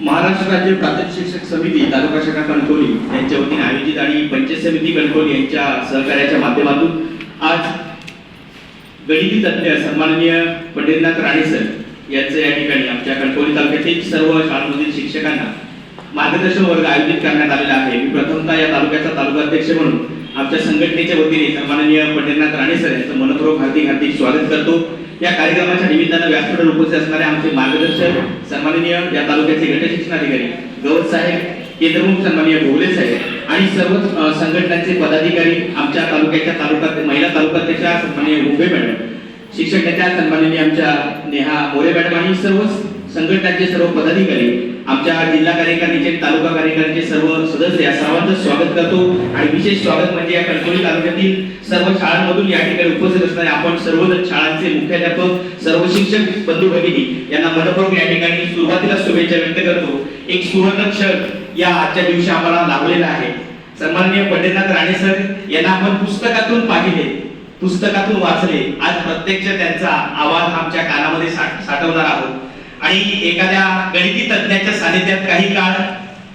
महाराष्ट्र राज्य प्राथमिक शिक्षक समिती तालुका शाखा कणकवली यांच्या वतीने आयोजित आणि पंचायत समिती कणकवली यांच्या सहकार्याच्या माध्यमातून आज गणिती तज्ज्ञ सन्माननीय पंडितनाथ राणे सर यांचं या ठिकाणी आमच्या कणकवली तालुक्यातील सर्व शाळांमधील शिक्षकांना मार्गदर्शन वर्ग आयोजित करण्यात आलेला आहे. मी प्रथमतः या तालुक्याचा तालुका अध्यक्ष म्हणून आमच्या संघटनेच्या वतीने सन्माननीय पंडितनाथ राणे सर यांचं मनपूर्वक हार्दिक हार्दिक स्वागत करतो. या कार्यक्रमाच्या निमित्तानं व्यासपीठावर उपस्थित असणारे आमचे मार्गदर्शक सन्माननीय या तालुक्याचे गट शिक्षणाधिकारी गवत साहेब केंद्रप्रमुख सन्माननीय भोगले साहेब आणि सर्व संघटनांचे पदाधिकारी आमच्या तालुक्याच्या तालुका महिला तालुक्याच्या सन्माननीय मुंबई मॅडम. शिक्षक सन्माननीय आमच्या नेहा मोरे मॅडम आणि सर्व संघटनाचे सर्व पदाधिकारी आमच्या जिल्हा कार्यकारिणीचे तालुका कार्यकारिणीचे सर्व सदस्य या सर्वांचं स्वागत करतो. आणि विशेष स्वागत म्हणजे या कणकवली तालुक्यातील सर्व शाळांमधून या ठिकाणी उपस्थित असणारे आपण सर्व शाळांचे मुख्याध्यापक सर्व शिक्षक बंधू भगिनी यांना मनपूर्वक या ठिकाणी सुरुवातीला शुभेच्छा व्यक्त करतो. एक सुवर्ण क्षण या आजच्या दिवशी आम्हाला लाभलेला आहे. सन्माननीय पंडितनाथ राणे सर यांना आपण पुस्तकातून पाहिले. पुस्तकातून वाचले. आज प्रत्यक्ष त्यांचा आवाज आमच्या कानामध्ये साठवणार आहोत. आणि एखाद्या गणिती तज्ञाच्या सानिध्यात काही काळ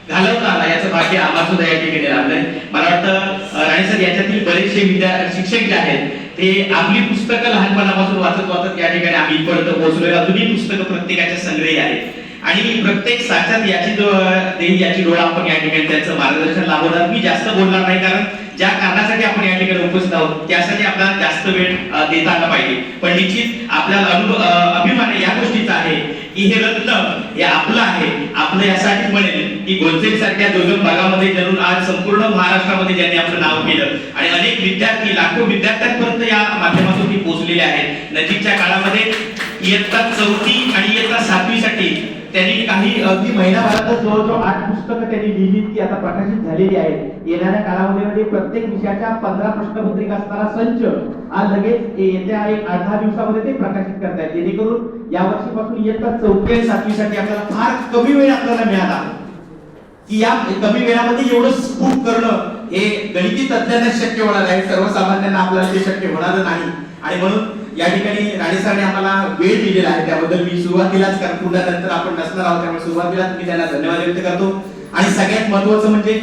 घालवता आला याचं भाग्य आम्हाला सुद्धा या ठिकाणी लाभलंय. मला वाटतं राणे सर याच्यातील बरेचसे विद्या शिक्षक जे आहेत ते आपली पुस्तकं लहानपणापासून वाचत वाचत या ठिकाणी आम्ही इथपर्यंत पोहोचलोय. अजूनही पुस्तकं प्रत्येकाच्या संग्रही आहेत. आणि प्रत्येक साच्यात याची देवी याची डोळा आपण या ठिकाणी त्यांचं मार्गदर्शन लाभवणार मी जास्त बोलणार नाही कारण ज्या कारणासाठी आपण या ठिकाणी उपस्थित आहोत त्यासाठी आपल्याला जास्त वेळ देता आला पाहिजे. पण निश्चित आपल्याला अनुभव अभिमान या गोष्टीचा आहे की हे रत्न हे आपलं आहे. आपलं यासाठी म्हणेल की गोलसेट सारख्या दुर्गम भागामध्ये जरूर आज संपूर्ण महाराष्ट्रामध्ये ज्यांनी आपलं नाव केलं आणि अनेक विद्यार्थी लाखो विद्यार्थ्यांपर्यंत या माध्यमातून पोहोचलेले आहेत. नजीकच्या काळामध्ये इयत्ता चौथी आणि इयत्ता सातवीसाठी त्यांनी काही अगदी महिनाभरातच जवळजवळ आठ पुस्तकं त्यांनी लिहिली ती आता प्रकाशित झालेली आहेत. येणाऱ्या कालावधीमध्ये प्रत्येक विषयाच्या पंधरा प्रश्नपत्रिका असणारा संच आज लगेच येत्या एक आठ दहा दिवसामध्ये ते प्रकाशित करतायत जेणेकरून या वर्षीपासून इयत्ता चौथी आणि सातवीसाठी आपल्याला फार कमी वेळ आपल्याला मिळाला. की या कमी वेळामध्ये एवढं स्फूट करणं हे गणिती तज्ञांना शक्य होणार आहे सर्वसामान्यांना आपल्याला ते शक्य होणार नाही. आणि म्हणून या ठिकाणी राणे सरांनी आम्हाला वेळ दिलेला आहे. त्याबद्दल मी सुरुवातीलाच कारण पुन्हा नंतर आपण नसणार आहोत त्यामुळे सुरुवातीलाच मी त्यांना धन्यवाद व्यक्त करतो. आणि सगळ्यात महत्वाचं म्हणजे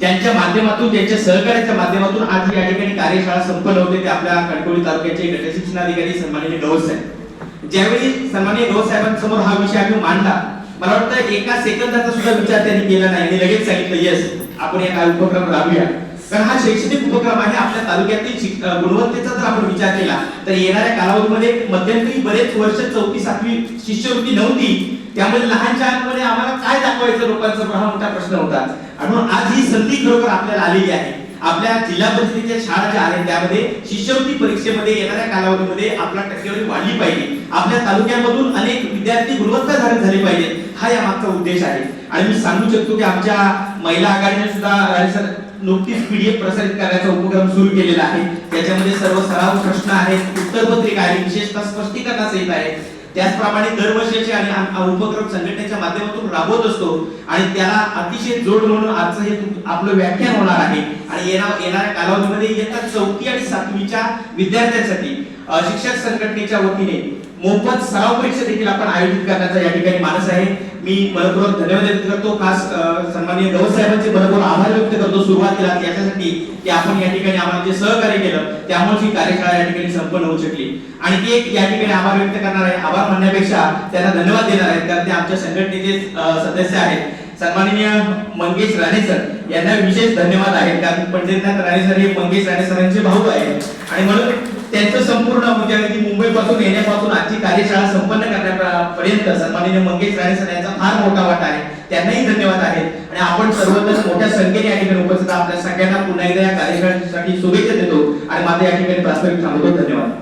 त्यांच्या माध्यमातून त्यांच्या सहकार्याच्या माध्यमातून आज या ठिकाणी कार्यशाळा संपन्न होते. ते आपल्या कणकवली तालुक्याचे गट शिक्षणाधिकारी सन्माननीय गौस साहेब. ज्यावेळी सन्माननीय गौस साहेबांसमोर हा विषय आम्ही मांडला मला वाटतं एका सेकंदाचा सुद्धा विचार त्यांनी केला नाही. आणि लगेच सांगितलं येस आपण या उपक्रम राबूया तर हा शैक्षणिक उपक्रम आहे. आपल्या तालुक्यातील गुणवत्तेचा जर आपण विचार केला तर येणाऱ्या कालावधीमध्ये मध्यंतरी बरेच वर्ष चौथी सातवी शिष्यवृत्ती नव्हती. त्यामुळे लहान शाळांमध्ये आम्हाला काय दाखवायचं? लोकांचा हा मोठा प्रश्न होता. म्हणून आज ही संधी खरोखर आपल्याला आलेली आहे. आपल्या जिल्हा परिषदेच्या शाळा ज्या आहेत त्यामध्ये शिष्यवृत्ती परीक्षेमध्ये येणाऱ्या कालावधीमध्ये आपला टक्केवारी वाढली पाहिजे. आपल्या तालुक्यामधून अनेक विद्यार्थी गुणवत्ताधारक झाले पाहिजेत. हा या मागचा उद्देश आहे. आणि मी सांगू शकतो की आमच्या महिला आघाडीने सुद्धा नुकतीच पीडीएफ प्रसारित करण्याचा उपक्रम सुरू केलेला आहे. त्याच्यामध्ये सर्व सराव प्रश्न आहेत उत्तरपत्रिका आहे विशेषतः स्पष्टीकरणासहित आहे. त्याचप्रमाणे दरवर्षीचे आणि उपक्रम संघटनेच्या माध्यमातून राबवत असतो आणि त्याला अतिशय जोड म्हणून आजचं हे आपलं व्याख्यान होणार आहे. आणि येणार येणाऱ्या कालावधीमध्ये इयत्ता चौथी आणि सातवीच्या विद्यार्थ्यांसाठी शिक्षक संघटनेच्या वतीने. मोफत सराव परीक्षा देखील आपण आयोजित करण्याचा या ठिकाणी मानस आहे. मी मनपूर्वक धन्यवाद व्यक्त करतो. खास अ, सन्माननीय साहेबांचे मनपूर्वक आभार व्यक्त करतो सुरुवातीला. याच्यासाठी की आपण या ठिकाणी आम्हाला जे सहकार्य केलं त्यामुळे ही कार्यशाळा या ठिकाणी संपन्न होऊ शकली. आणि ती एक या ठिकाणी आभार व्यक्त करणार आहे. आभार म्हणण्यापेक्षा त्यांना धन्यवाद देणार आहेत कारण ते आमच्या संघटनेचे सदस्य आहेत. सन्माननीय मंगेश राणे सर यांना विशेष धन्यवाद आहेत कारण पंडितनाथ राणे सर हे मंगेश राणे सरांचे भाऊ आहेत. आणि म्हणून त्यांचं संपूर्ण म्हणजे अगदी मुंबईपासून येण्यापासून आजची कार्यशाळा संपन्न करण्यापर्यंत सन्माननीय मंगेश राणे सर यांचा फार मोठा वाटा आहे. त्यांनाही धन्यवाद आहे. आणि आपण सर्वजण मोठ्या संख्येने या ठिकाणी उपस्थित आपल्या सगळ्यांना पुन्हा एकदा या कार्यशाळेसाठी शुभेच्छा देतो. आणि माझ्या या ठिकाणी प्रास्ताविक थांबवतो. धन्यवाद.